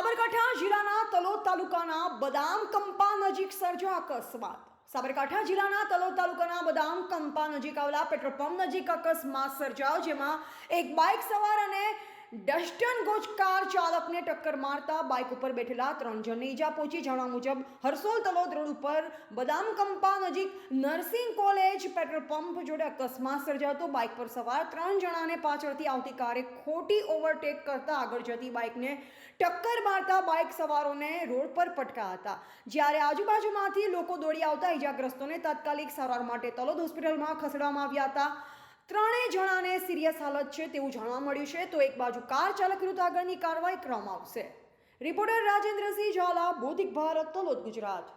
સાબરકાંઠા જિલ્લાના તલોદ તાલુકાના બદામ કંપા નજીક સર્જો અકસ્માત. સાબરકાંઠા જિલ્લાના તલોદ તાલુકાના બદામ કંપા નજીક આવેલા પેટ્રોલ પંપ નજીક અકસ્માત સર્જાયો, જેમાં એક બાઇક સવાર અને ડસ્ટન ગોચ કાર ચાલકને ટક્કર મારતા બાઇક ઉપર બેઠેલા ત્રણ જણને ઈજા પહોંચી. જાણવા મુજબ હરસોલ તલોદ રોડ ઉપર બદામ કંપા નજીક નર્સિંગ કોલેજ પેટ્રોલ પંપ જોડે અકસ્માત સર્જાતો બાઇક પર સવાર ત્રણ જણાને પાછળથી આવતી કારે ખોટી ઓવરટેક કરતા આગળ જતી બાઇકને ટક્કર મારતા બાઇક સવારોને રોડ પર પટકા હતા. જ્યારે આજુબાજુમાંથી લોકો દોડી આવતા ઈજાગ્રસ્તોને તાત્કાલિક સારવાર માટે તલોદ હોસ્પિટલમાં ખસેડવામાં આવ્યા હતા. ત્રણેય જણાને સિરિયસ હાલત છે તેવું જાણવા મળ્યું છે. તો એક બાજુ કાર ચાલક વિરુદ્ધ આગળની કાર્યવાહી કરવામાં આવશે. રિપોર્ટર રાજેન્દ્રસિંહ ઝાલા, બૌદ્ધિક ભારત, તલોદ, ગુજરાત.